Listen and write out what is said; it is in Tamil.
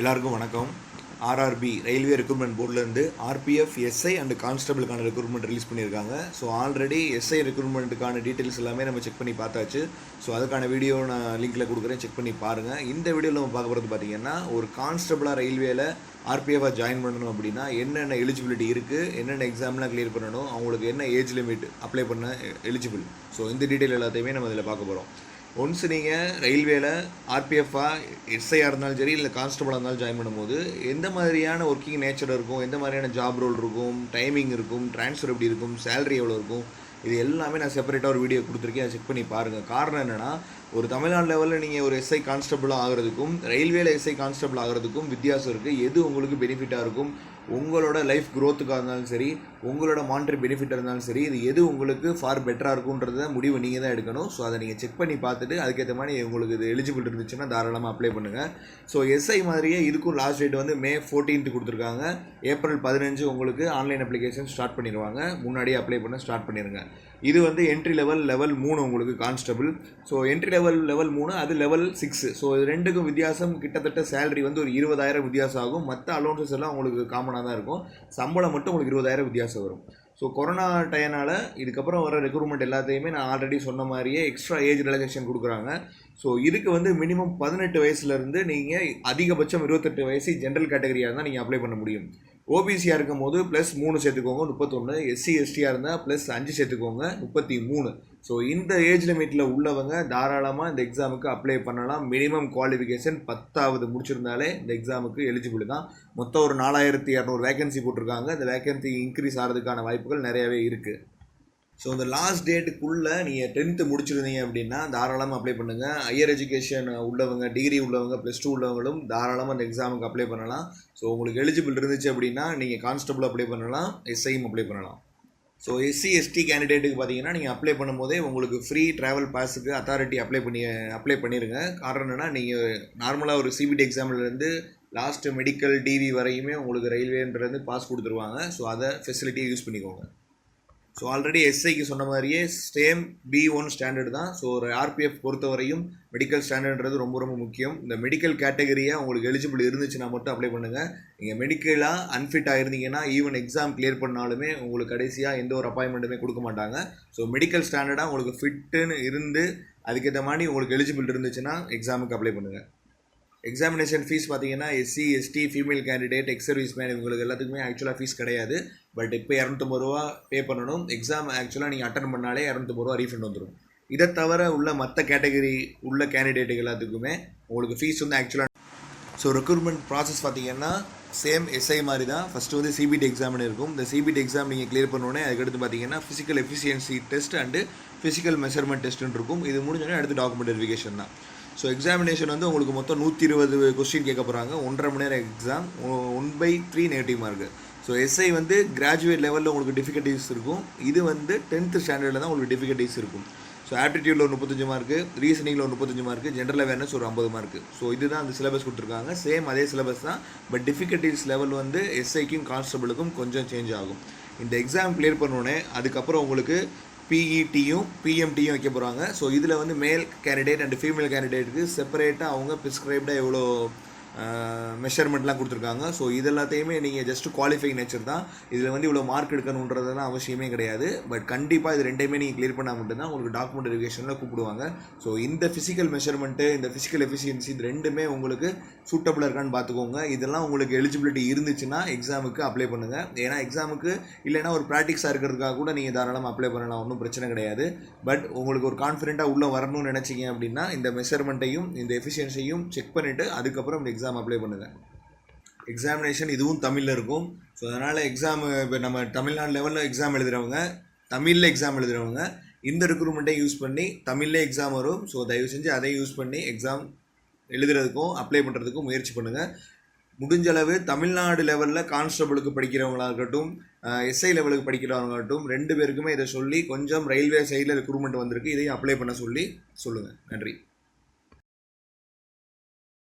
எல்லாருக்கும் வணக்கம். ஆர்ஆர்பி ரயில்வே ரெக்ரூட்மெண்ட் போர்ட்லேருந்து ஆர்பிஎஃப் எஸ்ஐ அண்ட் கான்ஸ்டபிளுக்கான ரெக்ரூட்மெண்ட் ரிலீஸ் பண்ணியிருக்காங்க. ஸோ ஆல்ரெடி எஸ்ஐ ரெக்ரூட்மெண்ட்டுக்கான டீட்டெயில்ஸ் எல்லாமே நம்ம செக் பண்ணி பார்த்தாச்சு. ஸோ அதுக்கான வீடியோ நான் லிங்க்கில் கொடுக்குறேன். செக் பண்ணி பாருங்கள் இந்த வீடியோவில் நம்ம பார்க்க போகிறது பார்த்தீங்கன்னா ஒரு கான்ஸ்டபிளாக ரயில்வேல ஆர்பிஎஃபாக ஜாயின் பண்ணணும் அப்படின்னா என்னென்ன எலிஜிபிலிட்டி இருக்குது என்னென்ன எக்ஸாம்லாம் கிளியர் பண்ணணும் அவங்களுக்கு என்ன ஏஜ் லிமிட் அப்ளை பண்ண எலிஜிபிள் ஸோ இந்த டீட்டெயில் எல்லாத்தையுமே நம்ம இதில் பார்க்க போகிறோம் ஒன்ஸ் நீங்கள் ரயில்வேல ஆர்பிஎஃபாக எஸ்ஐயாக இருந்தாலும் சரி இல்லை கான்ஸ்டபிளாக இருந்தாலும் ஜாயின் பண்ணும்போது எந்த மாதிரியான ஒர்க்கிங் நேச்சர் இருக்கும் எந்த மாதிரியான ஜாப் ரோல் இருக்கும் டைமிங் இருக்கும் ட்ரான்ஸ்ஃபர் எப்படி இருக்கும் சேலரி எவ்வளோ இருக்கும் இது எல்லாமே நான் செப்பரேட்டாக ஒரு வீடியோ கொடுத்துருக்கேன். அதை செக் பண்ணி பாருங்கள் காரணம் என்னென்னா ஒரு தமிழ்நாடு லெவலில் நீங்கள் ஒரு எஸ்ஐ கான்ஸ்டபிள் ஆகிறதுக்கும் ரயில்வேல எஸ்ஐ கான்ஸ்டபிள் ஆகிறதுக்கும் வித்தியாசம் இருக்குது எது உங்களுக்கு பெனிஃபிட்டாக இருக்கும்? உங்களோட லைஃப் க்ரோத்துக்காக இருந்தாலும் சரி உங்களோட மானிட்டரி பெனிஃபிட்டாக இருந்தாலும் சரி இது எது உங்களுக்கு ஃபார் பெட்டராக இருக்குன்றத முடிவு நீங்கள் தான் எடுக்கணும். ஸோ அதை நீங்கள் செக் பண்ணி பார்த்துட்டு அதுக்கேற்ற மாதிரி உங்களுக்கு இது எலிஜிபிள் இருந்துச்சுன்னா தாராளமாக அப்ளை பண்ணுங்கள் ஸோ எஸ்ஐ மாதிரியே இதுக்கும் லாஸ்ட் டேட் வந்து மே ஃபோர்டீன்த்து கொடுத்துருக்காங்க. ஏப்ரல் பதினஞ்சு உங்களுக்கு ஆன்லைன் அப்ளிகேஷன் ஸ்டார்ட் பண்ணிடுவாங்க. முன்னாடியே அப்ளை பண்ண ஸ்டார்ட் பண்ணிடுங்க இது வந்து என்ட்ரி லெவல் லெவல் மூணு உங்களுக்கு constable so entry level level மூணு அது லெவல் சிக்ஸு ஸோ இது ரெண்டுக்கும் வித்தியாசம். கிட்டத்தட்ட சேலரி வந்து ஒரு இருபதாயிரம் வித்தியாசம் ஆகும். மற்ற அலோன்சஸ் எல்லாம் உங்களுக்கு காமனாக தான் இருக்கும். சம்பளம் மட்டும் உங்களுக்கு இருபதாயிரம் வித்தியாசம் வரும். ஸோ கொரோனா டயனால் இதுக்கப்புறம் வர ரெக்ரூட்மெண்ட் எல்லாத்தையுமே நான் ஆல்ரெடி சொன்ன மாதிரியே எக்ஸ்ட்ரா ஏஜ் ரிலாக்ஸேஷன் கொடுக்குறாங்க. ஸோ இதுக்கு வந்து மினிமம் பதினெட்டு வயசுலேருந்து நீங்கள் அதிகபட்சம் இருபத்தெட்டு வயசு ஜென்ரல் கேட்டகரியாக இருந்தால் நீங்கள் அப்ளை பண்ண முடியும். ஓபிசியாக இருக்கும் போது ப்ளஸ் மூணு சேர்த்துக்கோங்க முப்பத்தொன்று எஸ்சி எஸ்டியாக இருந்தால் ப்ளஸ் அஞ்சு சேர்த்துக்கோங்க முப்பத்தி மூணு. ஸோ இந்த ஏஜ் லிமிட்டில் உள்ளவங்க தாராளமாக இந்த எக்ஸாமுக்கு அப்ளை பண்ணலாம். மினிமம் குவாலிஃபிகேஷன் பத்தாவது முடிச்சிருந்தாலே இந்த எக்ஸாமுக்கு எலிஜிபிள் தான். மொத்தம் ஒரு நாலாயிரத்தி இரநூறு வேகன்சி போட்டிருக்காங்க. இந்த வேகன்சி இன்க்ரீஸ் ஆகிறதுக்கான வாய்ப்புகள் நிறையவே இருக்குது ஸோ இந்த லாஸ்ட் டேட்டுக்குள்ளே நீங்கள் டென்த்து முடிச்சிருந்தீங்க அப்படின்னா தாராளமாக அப்ளை பண்ணுங்கள் ஹையர் எஜுகேஷன் உள்ளவங்க டிகிரி உள்ளவங்க ப்ளஸ் டூ உள்ளவங்களும் தாராளமாக அந்த எக்ஸாமுக்கு அப்ளை பண்ணலாம். ஸோ உங்களுக்கு எலிஜிபிள் இருந்துச்சு அப்படின்னா நீங்கள் கான்ஸ்டபிள் அப்ளை பண்ணலாம் எஸ்ஐயும் அப்ளை பண்ணலாம். ஸோ எஸ்சி எஸ்டி கேண்டிடேட்டுக்கு பார்த்தீங்கன்னா நீங்கள் அப்ளை பண்ணும்போதே உங்களுக்கு ஃப்ரீ ட்ராவல் பாஸுக்கு அத்தாரிட்டி அப்ளை பண்ணி அப்ளை பண்ணிடுங்க காரணம் என்னென்னா நீங்கள் நார்மலாக ஒரு சிபிடி எக்ஸாம்லேருந்து லாஸ்ட்டு மெடிக்கல் டிவி வரையுமே உங்களுக்கு ரயில்வேன்றது பாஸ் கொடுத்துருவாங்க. ஸோ அதை ஃபெசிலிட்டியை யூஸ் பண்ணிக்கோங்க. ஸோ ஆல்ரெடி எஸ்ஐக்கு சொன்ன மாதிரியே சேம் பி ஒன் ஸ்டாண்டர்ட் தான். ஸோ ஒரு ஆர்பிஎஃப் பொறுத்தவரையும் மெடிக்கல் ஸ்டாண்டர்ட்ன்றது ரொம்ப ரொம்ப முக்கியம். இந்த மெடிக்கல் கேட்டகரியாக உங்களுக்கு எலிஜிபிள் இருந்துச்சுன்னா மட்டும் அப்ளை பண்ணுங்கள் நீங்கள் மெடிக்கலாக அன்ஃபிட்டாக இருந்தீங்கன்னா ஈவன் எக்ஸாம் கிளியர் பண்ணாலுமே உங்களுக்கு கடைசியாக எந்த ஒரு அப்பாயின்மெண்ட்டுமே கொடுக்க மாட்டாங்க. ஸோ மெடிக்கல் ஸ்டாண்டர்டாக உங்களுக்கு ஃபிட்டுன்னு இருந்து அதுக்கேற்ற மாதிரி உங்களுக்கு எலிஜிபிள் இருந்துச்சுன்னா எக்ஸாமுக்கு அப்ளை பண்ணுங்கள் எக்ஸாமினேஷன் ஃபீஸ் பார்த்தீங்கன்னா SC ST female candidate ex service man இவங்களுக்கு எல்லாத்துக்குமே ஆக்சுவலாக ஃபீஸ் கிடையாது. பட் இப்போ இரநூத்தம்பது ரூபா பே பண்ணணும். எக்ஸாம் ஆக்சுவலாக நீங்கள் அட்டன் பண்ணாலே இரநூத்தம்பது ரூபா ரீஃபண்ட் வந்துடும் இதை தவிர உள்ள மற்ற கேட்டகரி உள்ள கேண்டிடேட்டு எல்லாத்துக்குமே உங்களுக்கு ஃபீஸ் வந்து ஆக்சுவலாக ஸோ ரெக்ரூட்மெண்ட் ப்ராசஸ் பார்த்தீங்கன்னா சேம் எஸ்ஐ மாதிரி தான். ஃபஸ்ட்டு வந்து சிபிடி எக்ஸாம்னு இருக்கும். இந்த சிபிடி எக்ஸாம் நீங்கள் கிளியர் பண்ணோடனே அதுக்கடுத்து பார்த்தீங்கன்னா physical efficiency test and physical measurement டெஸ்ட்டுன்னு இருக்கும். இது முடிஞ்சோடனே அடுத்து டாக்குமெண்ட் வெரிஃபிகேஷன் தான். ஸோ எக்ஸாமினேஷன் வந்து உங்களுக்கு மொத்தம் நூற்றி இருபது கொஸ்டின் கேட்க போகிறாங்க ஒன்றரை மணி நேரம் exam one by three negative mark so SI வந்து கிராஜுவேட் லெவலில் உங்களுக்கு டிஃபிகல்ட்டிஸ் இருக்கும். இது வந்து டென்த்து ஸ்டாண்டர்டில் தான் உங்களுக்கு டிஃபிகல்ட்டிஸ் இருக்கும். ஸோ ஆப்டிடியூடில் ஒரு முப்பத்தஞ்சு மார்க்கு ரீசனிங்கில் ஒரு முப்பத்தஞ்சு மார்க்கு ஜென்ரல் அவேர்னஸ் ஒரு ஐம்பது மார்க்கு ஸோ இதுதான் அந்த சிலபஸ் கொடுத்துருக்காங்க. சேம் அதே சிலபஸ் தான் பட் டிஃபிகல்ட்டிஸ் லெவல் வந்து எஸ்ஐக்கும் கான்ஸ்டபிளுக்கும் கொஞ்சம் சேஞ்ச் ஆகும். இந்த எக்ஸாம் கிளியர் பண்ணோடனே அதுக்கப்புறம் உங்களுக்கு பிஇடியும் பிஎம்டியும் வைக்க போகிறாங்க ஸோ இதில் வந்து மேல் கேண்டிடேட் அண்ட் ஃபீமேல் கேண்டிடேட்டுக்கு செப்பரேட்டாக அவங்க ப்ரிஸ்கிரைப்டாக எவ்வளோ மெஷர்மெண்ட்லாம் கொடுத்துருக்காங்க. ஸோ இது எல்லாத்தையுமே நீங்கள் ஜஸ்ட் குவாலிஃபை நேச்சர் தான். இதில் வந்து இவ்வளோ மார்க் எடுக்கணுன்றதெல்லாம் அவசியமே கிடையாது. பட் கண்டிப்பாக இது ரெண்டையுமே நீங்கள் கிளியர் பண்ணால் மட்டும்தான் உங்களுக்கு டாக்குமெண்ட் வெரிஃபிகேஷனில் கூப்பிடுவாங்க. ஸோ இந்த ஃபிசிக்கல் மெஷர்மெண்ட்டு இந்த ஃபிசிக்கல் எஃபிஷியன்சி இது ரெண்டுமே உங்களுக்கு சூட்டபுளாக இருக்கான்னு பார்த்துக்கோங்க. இதெல்லாம் உங்களுக்கு எலிஜிபிலிட்டி இருந்துச்சுன்னா எக்ஸாமுக்கு அப்ளை பண்ணுங்கள் ஏன்னா எக்ஸாமுக்கு இல்லைனா ஒரு ப்ராக்டிக்ஸாக இருக்கிறதுக்காக கூட நீங்கள் தாராளமாக அப்ளை பண்ணலாம். ஒன்றும் பிரச்சனை கிடையாது. பட் உங்களுக்கு ஒரு கான்ஃபிடென்ட்டாக உள்ளே வரணும்னு நினச்சிங்க அப்படின்னா இந்த மெஷர்மெண்ட்டையும் இந்த எஃபிஷியன்சியும் செக் பண்ணிவிட்டு அதுக்கப்புறம் எக்ஸாம் எக்ஸாம் அப்ளை பண்ணுங்கள் எக்ஸாமினேஷன் இதுவும் தமிழில் இருக்கும். ஸோ அதனால் எக்ஸாம் இப்போ நம்ம தமிழ்நாடு லெவலில் எக்ஸாம் எழுதுகிறவங்க தமிழில் எக்ஸாம் எழுதுகிறவங்க இந்த ரெக்ரூட்மெண்ட்டை யூஸ் பண்ணி தமிழ்லே எக்ஸாம் வரும். ஸோ தயவு செஞ்சு அதை யூஸ் பண்ணி எக்ஸாம் எழுதுறதுக்கும் அப்ளை பண்ணுறதுக்கும் முயற்சி பண்ணுங்கள் முடிஞ்ச அளவு தமிழ்நாடு லெவலில் கான்ஸ்டபிளுக்கு படிக்கிறவங்களா இருக்கட்டும் எஸ்ஐ லெவலுக்கு படிக்கிறவங்களாகட்டும் ரெண்டு பேருக்குமே இதை சொல்லி கொஞ்சம் ரயில்வே சைடில் ரெக்ரூட்மெண்ட் வந்திருக்கு. இதையும் அப்ளை பண்ண சொல்லி சொல்லுங்கள் நன்றி.